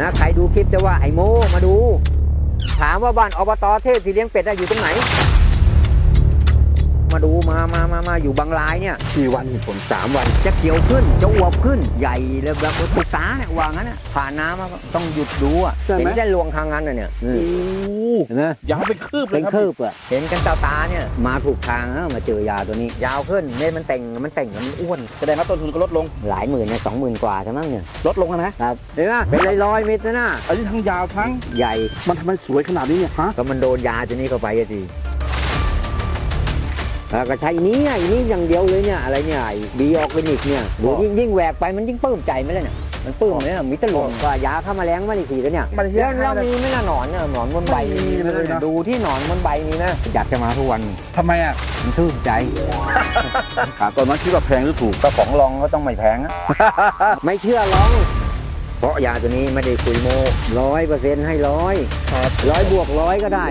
นะใครดูคลิปจะว่าไอ้โมมาดู ถามว่าบ้านอบตเทพสีเลี้ยงเป็ดอะอยู่ตรงไหน มาดูมามามามาอยู่บางรายเนี่ยกี่วันผลสามวัน จะเขียวขึ้นจะอวบขึ้นใหญ่เลยแบบตุกตาเนี่ยว่างั้นอะผ่านน้ำมาก็ต้องหยุดดูอะเห็นได้ลวงทางนั้นน่ะเนี่ยอืมเห็นไหมยาวเป็นคืบเลเป็ยนครับคืบอะเห็นกันตาตาเนี่ยมาถูกทางแล้วมาเจอยาตัวนี้ ยาวขึ้นเม็ดมันแต่งมันแต่งมันอ้วนแสดงว่าต้นทุนก็ลดลงหลายหมื่นเนี่ยสองหมื่นกว่าใช่มั้งเนี่ยลดลงแล้วนะครับเห็นไหมเป็นร้อยร้อยๆเม็ดนะน่ะอันนี้ทั้งยาวทั้งใหญ่มันทำไมสวยขนาดนี้เนี่ยฮะก็มันโดนยาตัวนี้เข้าไปอะสิ แล้วก็ใช้อันนี้อะอันนี้อย่างเดียวเลยเนี่ยอะไรเนี่ยบีออร์แกนิกเนี่ยดูยิ่งยิ่งแหวกไปมันยิ่งปลื้มใจไหมล่ะเนี่ยมันปลื้มเลยนะมิตรหลงก็ยาฆ่าแมลงมาในทีแล้วเนี่ยมันเหี้ยแล้วเรามีไหมล่ะหนอนเนี่ยหนอนบนใบไม่มีเลยนะ ดูที่หนอนบนใบมีนะอยากจะมาทุกวันทำไมอะมันชื่นใจ ตอนนั้นคิดว่าแพงหรือถูก ก็ของลองก็ต้องไม่แพงอะไม่เชื่อลอง เพราะยาตัวนี้ไม่ได้คุยโมร้อยเปอร์เซ็นต์ให้ร้อยร้อยบวกร้อยก็ได้